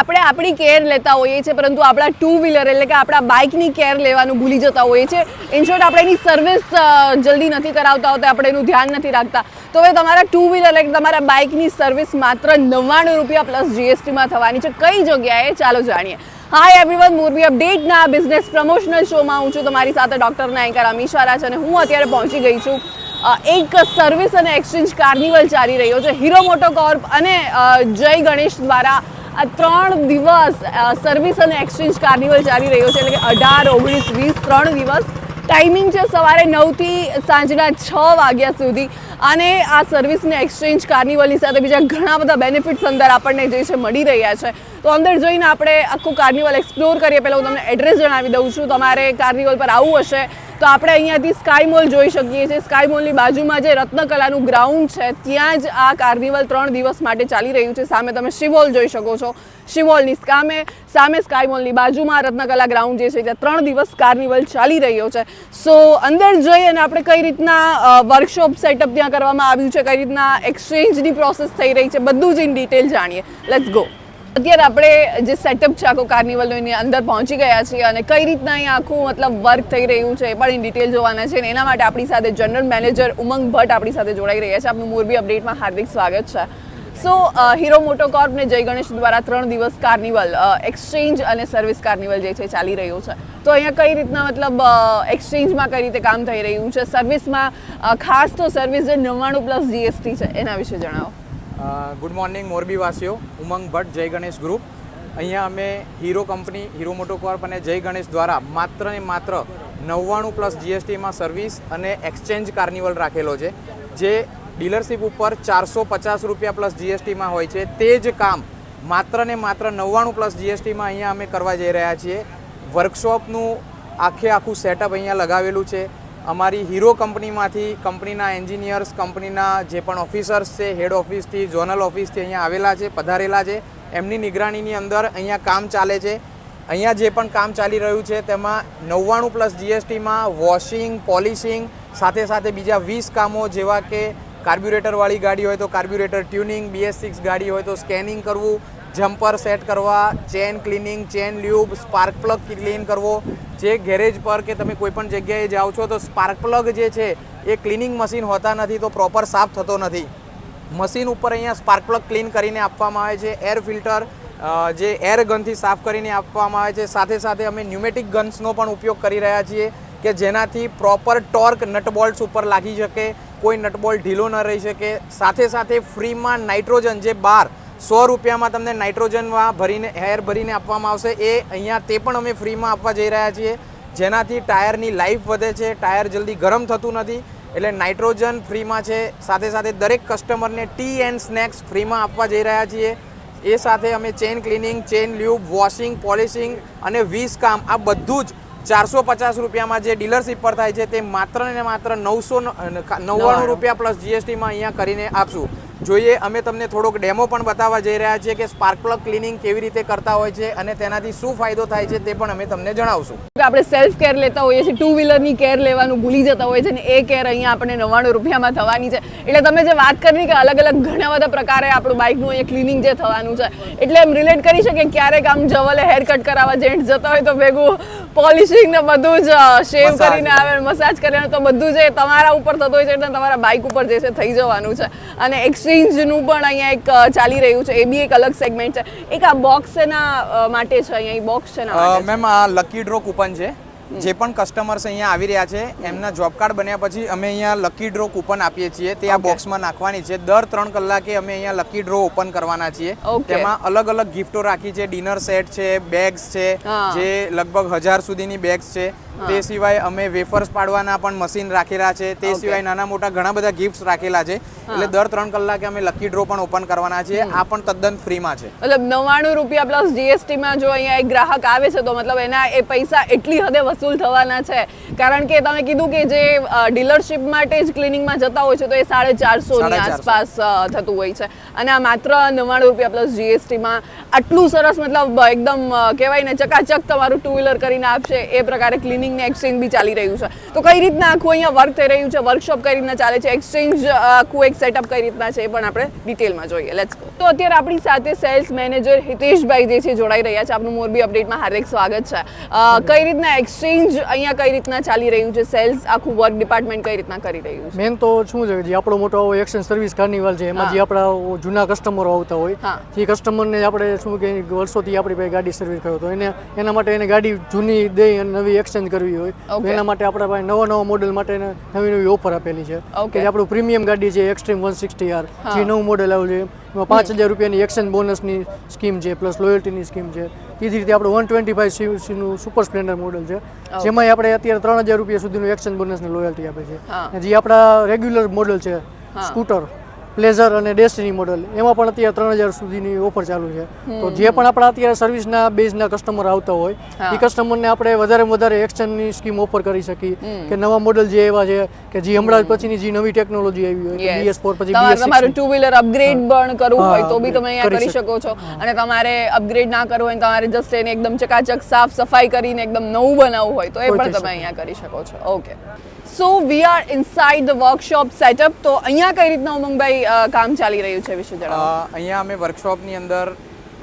આપણે આપણી કેર લેતા હોઈએ છીએ, પરંતુ આપણા ટુ વ્હીલર એટલે કે આપણા બાઇકની કેર લેવાનું ભૂલી જતા હોઈએ છીએ. ઇનશોર્ટ આપણે એની સર્વિસ જલ્દી નથી કરાવતા હોતા, આપણે એનું ધ્યાન નથી રાખતા. તો હવે તમારા ટુ વ્હીલર એટલે તમારા બાઇકની સર્વિસ માત્ર નવ્વાણું રૂપિયા પ્લસ જીએસટીમાં થવાની છે. કઈ જગ્યાએ? ચાલો જાણીએ. હાય એવરીવન મોરબી અપડેટના બિઝનેસ પ્રમોશનલ શોમાં હું છું. તમારી સાથે ડૉક્ટર નાયકર અમીશા રાજ અને હું અત્યારે પહોંચી ગઈ છું. એક સર્વિસ અને એક્સચેન્જ કાર્નિવલ ચાલી રહ્યો છે. હીરો મોટો કોર્પ અને જય ગણેશ દ્વારા આ ત્રણ દિવસ સર્વિસ અને એક્સચેન્જ કાર્નિવલ ચાલી રહ્યો છે. એટલે કે અઢાર, ઓગણીસ, વીસ, ત્રણ દિવસ. ટાઈમિંગ છે સવારે નવથી સાંજના છ વાગ્યા સુધી. અને આ સર્વિસને એક્સચેન્જ કાર્નિવલની સાથે બીજા ઘણા બધા બેનિફિટ્સ અંદર આપણને જે છે મળી રહ્યા છે. તો અંદર જઈને આપણે આખું કાર્નિવલ એક્સપ્લોર કરીએ. પહેલાં હું તમને એડ્રેસ જણાવી દઉં છું. તમારે કાર્નિવલ પર આવવું હશે. તો આપણે અહીંયાથી સ્કાય મોલ જોઈ શકીએ છીએ. સ્કાય મોલની બાજુમાં જે રત્નકલાનું ગ્રાઉન્ડ છે, ત્યાં જ આ કાર્નિવલ ત્રણ દિવસ માટે ચાલી રહ્યું છે. સામે તમે શિવોલ જોઈ શકો છો. શિવોલની સામે સામે સ્કાય મોલની બાજુમાં રત્નકલા ગ્રાઉન્ડ જે છે, ત્યાં ત્રણ દિવસ કાર્નિવલ ચાલી રહ્યો છે. સો અંદર જઈ અને આપણે કઈ રીતના વર્કશોપ સેટઅપ ત્યાં કરવામાં આવ્યું છે, કઈ રીતના એક્સચેન્જની પ્રોસેસ થઈ રહી છે, બધું જ ઇન ડિટેલ જાણીએ. લેટ્સ ગો અત્યારે આપણે જે સેટઅપ છે આખો કાર્નિવલનો એની અંદર પહોંચી ગયા છીએ અને કઈ રીતના અહીં આખું મતલબ વર્ક થઈ રહ્યું છે એ પણ ઇન ડિટેલ જોવાના છે અને એના માટે આપણી સાથે જનરલ મેનેજર ઉમંગ ભટ્ટ આપણી સાથે જોડાઈ રહ્યા છે. આપનું મોરબી અપડેટમાં હાર્દિક સ્વાગત છે. સો હીરો મોટોકોર્પ ને જય ગણેશ દ્વારા ત્રણ દિવસ કાર્નિવલ એક્સચેન્જ અને સર્વિસ કાર્નિવલ જે છે ચાલી રહ્યું છે. તો અહીંયા કઈ રીતના મતલબ એક્સચેન્જમાં કઈ રીતે કામ થઈ રહ્યું છે? સર્વિસમાં ખાસ તો સર્વિસ જે નવ્વાણું પ્લસ જીએસટી છે, એના વિશે જણાવો. ગુડ મોર્નિંગ મોરબી વાસીઓ ઉમંગ ભટ્ટ, જય ગણેશ ગ્રુપ અહીંયા અમે હીરો કંપની હીરો મોટોકોર્પ અને જય ગણેશ દ્વારા માત્ર ને માત્ર નવ્વાણું પ્લસ જીએસટીમાં સર્વિસ અને એક્સચેન્જ કાર્નિવલ રાખેલો છે, જે ડીલરશીપ ઉપર ચારસો પચાસ રૂપિયા પ્લસ જીએસટીમાં હોય છે. તે જ કામ માત્ર ને માત્ર નવ્વાણું પ્લસ જીએસટીમાં અહીંયા અમે કરવા જઈ રહ્યા છીએ. વર્કશોપનું આખે આખું સેટઅપ અહીંયા લગાવેલું છે. અમારી હીરો કંપનીમાંથી, કંપનીના એન્જિનિયર્સ, કંપનીના જે પણ ઓફિસર્સ છે, હેડ ઓફિસથી, ઝોનલ ઓફિસથી અહીંયા આવેલા છે, પધારેલા છે. એમની નિગરાણીની અંદર અહીંયા કામ ચાલે છે. અહીંયા જે પણ કામ ચાલી રહ્યું છે, તેમાં નવ્વાણું પ્લસ જીએસટીમાં વોશિંગ, પોલિશિંગ, સાથે સાથે બીજા વીસ કામો જેવા કે કાર્બ્યુરેટરવાળી ગાડી હોય તો કાર્બ્યુરેટર ટ્યુનિંગ, બીએસ સિક્સ ગાડી હોય તો સ્કેનિંગ કરવું જમ્પર સેટ કરવા, chain cleaning, chain lube, spark plug clean કરવો, જે ગેરેજ પર કે તમે કોઈપણ જગ્યાએ જાઓ છો તો સ્પાર્ક પ્લગ જે છે એ ક્લિનિંગ મશીન હોતા નથી તો પ્રોપર સાફ થતો નથી. મશીન ઉપર અહીંયા સ્પાર્ક પ્લગ ક્લીન કરીને આપવામાં આવે છે, એર ફિલ્ટર જે એર ગનથી સાફ કરીને આપવામાં આવે છે. સાથે સાથે અમે ન્યુમેટિક ગન્સનો પણ ઉપયોગ કરી રહ્યા છીએ કે જેનાથી પ્રોપર ટોર્ક નટબોલ્ટ્સ ઉપર લાગી શકે, કોઈ નટબોલ્ટ ઢીલો ન રહી શકે. સાથે સાથે ફ્રીમાં નાઇટ્રોજન જે બાર સો રૂપિયામાં તમને નાઇટ્રોજનમાં ભરીને એર ભરીને આપવામાં આવશે. એ અહીંયા તે પણ અમે ફ્રીમાં આપવા જઈ રહ્યા છીએ. જેનાથી ટાયરની લાઈફ વધે છે. ટાયર જલ્દી ગરમ થતું નથી. એટલે નાઇટ્રોજન ફ્રીમાં છે. સાથે સાથે દરેક કસ્ટમરને ટી એન્ડ સ્નેક્સ ફ્રીમાં આપવા જઈ રહ્યા છીએ. એ સાથે અમે chain cleaning chain lube washing polishing અને વીસ કામ આ બધું જ ચારસો પચાસ રૂપિયામાં જે ડીલરશીપ પર થાય છે તે માત્ર ને માત્ર નવસો નવ્વાણું રૂપિયા પ્લસ જીએસટીમાં અહીંયા કરીને આપશું. જોઈએ, અમે તમને થોડોક ડેમો પણ બતાવવા જઈ રહ્યા છીએ કે સ્પાર્ક પ્લગ ક્લિનિંગ કેવી રીતે કરતા હોય છે અને તેનાથી શું ફાયદો થાય છે તે પણ અમે તમને જણાવશું. આપણે સેલ્ફ કેર લેતા હોઈએ છીએ ટુ વ્હીલરની કેર લેવાનું ભૂલી જતા હોઈએ છીએ ને એ કેર અહીંયા આપણે નવ્વાણું રૂપિયામાં થવાની છે. એટલે તમે જે વાત કરી કે અલગ અલગ ઘણા બધા પ્રકારે આપણું બાઇકનું અહીંયા ક્લિનિંગ જે થવાનું છે, એટલે એમ રિલેટ કરી શકીએ ક્યારેક આમ જવલે હેર કટ કરાવવા જેન્ટ્સ જતા હોય તો ભેગું પોલિશિંગ ને બધું જ શેવ કરીને આવે મસાજ કરીને તો બધું જે તમારા ઉપર થતું હોય છે એટલે તમારા બાઇક ઉપર જે છે થઈ જવાનું છે. અને એક્સચેન્જનું પણ અહીંયા એક ચાલી રહ્યું છે. એ બી એક અલગ સેગમેન્ટ છે. એક આ બોક્સ એના માટે છે અહીંયા બોક્સ છે? મેમ આ લકી ડ્રો કૂપન છે. જે પણ કસ્ટમર્સ અહીંયા આવી રહ્યા છે એમના જોબ કાર્ડ બન્યા પછી અમે અહીંયા લકી ડ્રો કૂપન આપીએ છીએ. તે આ. બોક્સમાં નાખવાની છે. દર ત્રણ કલાકે અમે અહીંયા લકી ડ્રો ઓપન કરવાના છીએ. તેમાં અલગ અલગ ગિફ્ટો રાખી છે. ડિનર સેટ છે બેગ્સ છે જે લગભગ હજાર સુધીની બેગ્સ છે. તે સિવાય અમે વેફર્સ પાડવાના પણ મશીન રાખેલા છે. તે સિવાય નાના મોટા ઘણા બધા ગિફ્ટ્સ રાખેલા છે. એટલે દર ત્રણ કલાકે અમે લકી ડ્રો પણ ઓપન કરવાના છે આ પણ તદ્દન ફ્રીમાં છે. મતલબ નવ્વાણું રૂપિયા પ્લસ જીએસટીમાં જો અહીંયા એક ગ્રાહક આવે છે તો મતલબ એના એ પૈસા એટલી હદે વસૂલ થવાના છે. કારણ કે તમે કીધું કે જે ડીલરશીપ માટે જ ક્લિનિંગમાં જતા હોય છે તો એ સાડે ચારસોની. આસપાસ થતું હોય છે. અને આ માત્ર નવ્વાણું રૂપિયા પ્લસ જીએસટીમાં આટલું સરસ મતલબ એકદમ કહેવાય ને ચકાચક તમારું ટુ વ્હીલર કરીને આપશે. એ પ્રકારે ક્લિનિંગ ને એક્સચેન્જ બી ચાલી રહ્યું છે. તો કઈ રીતના આખું અહીંયા વર્ક થઈ રહ્યું છે? વર્કશોપ કઈ રીતના ચાલે છે? એક્સચેન્જ આખું એક સેટઅપ કઈ રીતના છે એ પણ આપણે ડિટેલમાં જોઈએ. લેટ્સ ગો તો અત્યારે આપણી સાથે સેલ્સ મેનેજર હિતેશભાઈ જે છે જોડાઈ રહ્યા છે. આપનું મોરબી અપડેટમાં હાર્દિક સ્વાગત છે. કઈ રીતના એક્સચેન્જ અહીંયા કઈ રીતના ચાલી રહ્યું છે? સેલ્સ આખું વર્ક ડિપાર્ટમેન્ટ કઈ રીતના કરી રહ્યું છે? મેન તો શું છે જે આપણો મોટો એક્સચેન્જ સર્વિસ કાર્નિવલ છે એમાં જે આપણા જૂના કસ્ટમરો આવતા હોય. જે કસ્ટમરને આપણે શું કે વર્ષોથી આપણી પાસે ગાડી સર્વિસ કરો તો એને એના માટે એને ગાડી જૂની દઈ અને નવી એક્સચેન્જ કરવી હોય. એના માટે આપણા પાસે નવા નવા મોડેલ માટે એને નવી નવી ઓફર આપેલી છે. કે આપણું પ્રીમિયમ ગાડી છે એક્સ્ટ્રીમ વન સિક્સટી આર જે નવું મોડેલ આવ્યું છે. એમાં પાંચ હજાર રૂપિયાની એક્સચેન્જ બોનસની સ્કીમ છે પ્લસ લોયલ્ટીની સ્કીમ છે. એ જ રીતે આપણું વન ટ્વેન્ટી ફાઈવ સીસીનું સુપર સ્પ્લેન્ડર મોડલ છે. જેમાં આપણે અત્યારે ત્રણ હજાર રૂપિયા સુધીનું એક્સચેન્જ બોનસની લોયલ્ટી આપે છે. જે આપણા રેગ્યુલર મોડલ છે સ્કૂટર પ્લેઝર અને ડેસ્ટિની મોડલ એમાં પણ અત્યારે ત્રણ હજાર સુધીની ઓફર ચાલુ છે. તો જે પણ આપણા અત્યારે સર્વિસના બેઝના કસ્ટમર આવતા હોય એ કસ્ટમરને આપણે વધારે વધારે એક્સચેન્જની સ્કીમ ઓફર કરી શકીએ. કે નવા મોડલ જે એવા છે કે જે હમણાં જ પછીની જે નવી ટેકનોલોજી આવી હોય બીએસ ફોર પછી તમારે BS6 તમારું ટુ વ્હીલર અપગ્રેડ પણ કરવું હોય તો બી તમે અહીંયા કરી કરી શકો છો. અને તમારે અપગ્રેડ ના કરવું હોય તમારે જસ્ટ એને એકદમ ચકાચક સાફ સફાઈ કરીને એકદમ નવું બનાવવું હોય તો એ પણ તમે અહીંયા કરી શકો છો. Okay so we are inside the workshop setup તો અહીંયા કઈ રીતના ઉમંગભાઈ કામ ચાલી રહ્યું છે વિશે જણાવો. અહીંયા અમે વર્કશોપની અંદર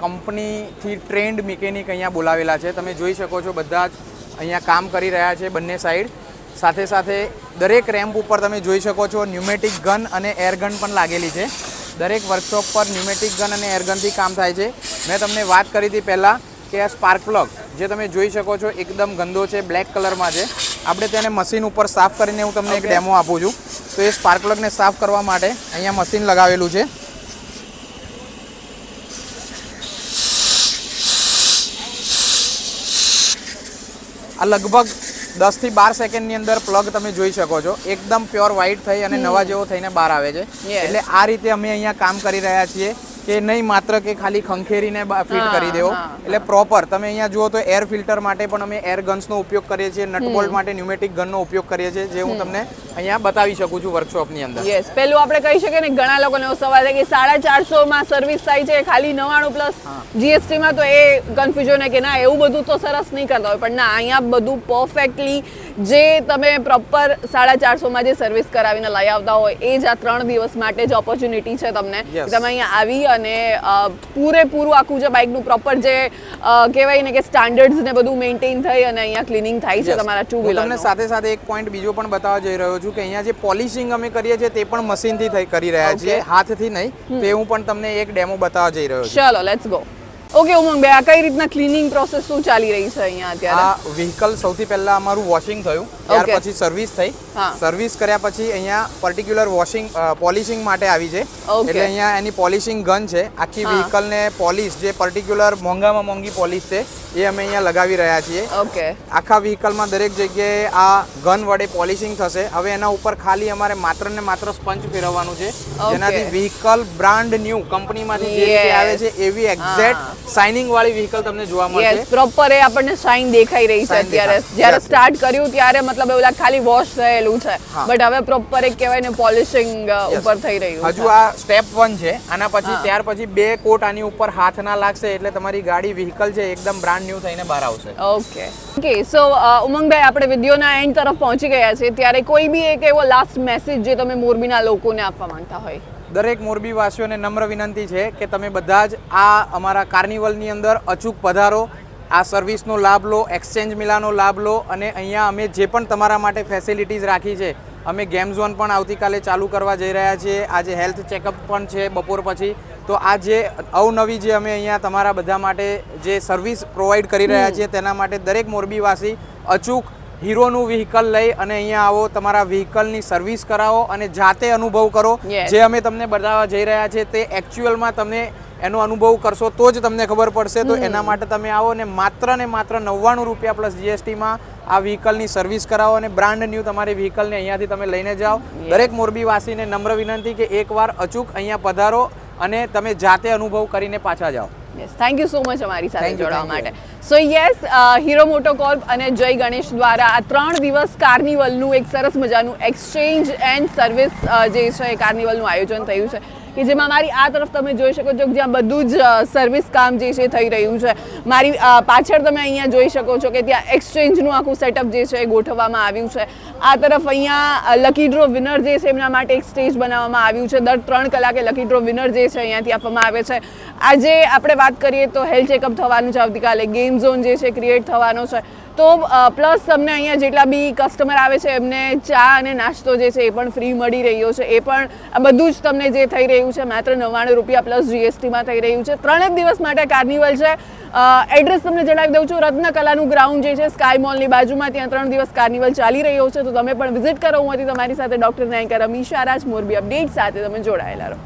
કંપનીથી ટ્રેન્ડ મિકેનિક અહીંયા બોલાવેલા છે. તમે જોઈ શકો છો બધા જ અહીંયા કામ કરી રહ્યા છે બંને સાઈડ સાથે સાથે દરેક રેમ્પ ઉપર તમે જોઈ શકો છો ન્યુમેટિક ગન અને એરગન પણ લાગેલી છે. દરેક વર્કશોપ પર ન્યુમેટિક ગન અને એરગનથી કામ થાય છે. મેં તમને વાત કરી હતી પહેલાં કે આ સ્પાર્ક પ્લગ જે તમે જોઈ શકો છો, એકદમ ગંદો છે બ્લેક કલરમાં છે. આપણે તેને મશીન ઉપર સાફ કરીને હું તમને એક ડેમો આપું છું. તો એ સ્પાર્ક પ્લગને સાફ કરવા માટે અહીંયા મશીન લગાવેલું છે. આ લગભગ દસથી બાર સેકન્ડની અંદર પ્લગ તમે જોઈ શકો છો. એકદમ પ્યોર વ્હાઇટ થઈ અને નવા જેવો થઈને બહાર આવે છે. એટલે આ રીતે અમે અહીંયા કામ કરી રહ્યા છીએ. કે નહીં માત્ર કે ખાલી ખંખેરીને ફિટ કરી દેવો. એટલે પ્રોપર તમે અહીંયા જુઓ તો એર ફિલ્ટર માટે પણ અમે એર ગન્સનો ઉપયોગ કરીએ છીએ નટબોલ્ટ માટે ન્યુમેટિક ગનનો ઉપયોગ કરીએ છીએ જે હું તમને અહીંયા બતાવી શકું છું વર્કશોપની અંદર. યસ પહેલું આપણે કહી શકીએ ને ઘણા લોકોને એવો સવાલ છે કે સાડા ચારસો માં સર્વિસ થાય છે ખાલી નવાણું પ્લસ જીએસટી માં તો એ કન્ફ્યુઝન કે ના એવું બધું તો સરસ નહીં કરતા હોય પણ ના અહીંયા બધું પરફેક્ટલી જે તમે પ્રોપર સાડા ચારસો માં જે સર્વિસ કરાવીને લઈ આવતા હોય એ જ આ ત્રણ દિવસ માટે જ ઓપોર્ચ્યુનિટી છે તમને. તમે અહીંયા આવી અને પૂરેપૂરું આખું જે બાઇકનું પ્રોપર જે કહેવાય ને કે સ્ટાન્ડર્ડ્સ ને બધું મેન્ટેન થઈ અને અહીંયા ક્લિનિંગ થાય છે તમારા ટુ વ્હીલર તમને સાથે સાથે એક પોઈન્ટ બીજો પણ બતાવવા જઈ રહ્યો છું કે અહીંયા જે પોલિશિંગ અમે કરીએ છીએ તે પણ મશીનથી થઈ કરી રહ્યા છીએ. હાથથી નહીં. તે હું પણ તમને એક ડેમો બતાવવા જઈ રહ્યો છું. ચલો લેટ્સ ગો ઓકે ઉમંગ બે આ કઈ રીતના ક્લીનિંગ પ્રોસેસ શું ચાલી રહી છે અહીંયા અત્યારે? આ વ્હીકલ સૌથી પહેલા અમારું વોશિંગ થયું. ત્યાર પછી સર્વિસ થઈ. સર્વિસ કર્યા પછી અહીંયા પર્ટિક્યુલર વોશિંગ પોલિશિંગ માટે આવી છે. એટલે અહીંયા એની પોલિશિંગ ગન છે. આખી વ્હીકલ વ્હીકલને પોલિશ જે પર્ટિક્યુલર મોંઘામાં મોંઘી પોલિશ છે એ અમે અહીંયા લગાવી રહ્યા છીએ. ઓકે. આખા વ્હીકલમાં દરેક જગ્યાએ આ ગન વડે પોલિશિંગ થશે. હવે એના ઉપર ખાલી અમારે માત્ર ને માત્ર સ્પંચ ફેરવવાનું છે. જેનાથી વ્હીકલ બ્રાન્ડ ન્યૂ કંપનીમાંથી જે આવે છે એવી એક્ઝેક્ટ. શાઇનિંગ વાળી વ્હીકલ તમને જોવા મળશે. પ્રોપર એ આપણને શાઇન દેખાઈ રહી છે અત્યારે. જ્યારે સ્ટાર્ટ કર્યું ત્યારે મતલબ એવું લાગે ખાલી વોશ થયેલું છે. બટ હવે પ્રોપર એક કહેવાય ને પોલિશિંગ ઉપર થઈ રહ્યું હજુ આ સ્ટેપ વન છે. આના પછી ત્યાર પછી બે કોટ આની ઉપર હાથ ના લાગશે એટલે તમારી ગાડી વ્હીકલ છે એકદમ બ્રાન્ડ ન્યૂ થઈને બહાર આવશે. ઓકે ઓકે સો ઉમંગભાઈ આપણે વિડીયોના એન્ડ તરફ પહોંચી ગયા છે ત્યારે કોઈ બી એક એવો લાસ્ટ મેસેજ જે તમે મોરબીના લોકોને આપવા માંગતા હોય? દરેક મોરબી વાસીઓને નમ્ર વિનંતી છે કે તમે બધા જ આ અમારા કાર્નિવલની અંદર અચૂક પધારો આ સર્વિસનો લાભ લો એક્સચેન્જ મિલાનો લાભ લો અને અહીંયા અમે જે પણ તમારા માટે ફેસિલિટીઝ રાખી છે અમે ગેમ ઝોન પણ આવતીકાલે ચાલુ કરવા જઈ રહ્યા છીએ. આજે હેલ્થ ચેકઅપ પણ છે બપોર પછી. તો આ જે અવનવી જે અમે અહીંયા તમારા બધા માટે જે સર્વિસ પ્રોવાઈડ કરી રહ્યા છીએ તેના માટે દરેક મોરબીવાસી અચૂક હીરોનું વ્હીકલ લઈ અને અહીંયા આવો તમારા વ્હીકલની સર્વિસ કરાવો અને જાતે અનુભવ કરો. જે અમે તમને બતાવવા જઈ રહ્યા છે તે એકચ્યુઅલમાં તમને એનો અનુભવ કરશો તો જ તમને ખબર પડશે. તો એના માટે તમે આવો ને માત્ર ને માત્ર નવ્વાણું રૂપિયા પ્લસ જીએસટીમાં આ વ્હીકલની સર્વિસ કરાવો અને બ્રાન્ડ ન્યૂ તમારી વ્હીકલને અહીંયાથી તમે લઈને જાઓ. દરેક મોરબીવાસીને નમ્ર વિનંતી કે એકવાર અચૂક અહીંયા પધારો અને તમે જાતે અનુભવ કરીને પાછા જાઓ. થેન્ક યુ સો મચ અમારી સાથે જોડાવા માટે. સો યસ હીરો મોટોકોર્પ અને જય ગણેશ દ્વારા આ ત્રણ દિવસ કાર્નિવલનું એક સરસ મજાનું એક્સચેન્જ એન્ડ સર્વિસ જે છે કાર્નિવલનું આયોજન થયું છે. કે જેમાં મારી આ તરફ તમે જોઈ શકો છો કે જ્યાં બધું જ સર્વિસ કામ જે છે થઈ રહ્યું છે. મારી પાછળ તમે અહીંયા જોઈ શકો છો કે ત્યાં એક્સચેન્જનું આખું સેટઅપ જે છે એ ગોઠવવામાં આવ્યું છે. આ તરફ અહીંયા લકી ડ્રો વિનર જે છે એમના માટે એક સ્ટેજ બનાવવામાં આવ્યું છે. દર ત્રણ કલાકે લકી ડ્રો વિનર જે છે અહીંયાથી આપવામાં આવે છે. આજે આપણે વાત કરીએ તો હેલ્થ ચેકઅપ થવાનું છે. આવતીકાલે ગેમ ઝોન જે છે ક્રિએટ થવાનો છે. તો પ્લસ તમને અહીંયા જેટલા બી કસ્ટમર આવે છે, એમને ચા અને નાસ્તો જે છે એ પણ ફ્રી મળી રહ્યો છે. એ પણ, આ બધું જ તમને જે થઈ રહ્યું છે, માત્ર નવ્વાણું રૂપિયા પ્લસ જીએસટીમાં થઈ રહ્યું છે. ત્રણ જ દિવસ માટે કાર્નિવલ છે. એડ્રેસ તમને જણાવી દઉં છું. રત્નકલાનું ગ્રાઉન્ડ જે છે સ્કાય મોલની બાજુમાં ત્યાં ત્રણ દિવસ કાર્નિવલ ચાલી રહ્યો છે. તો તમે પણ વિઝિટ કરો. હું તમારી સાથે ડૉક્ટર નાયકા રમીશા રાજ. મોરબી અપડેટ સાથે તમે જોડાયેલા રહો.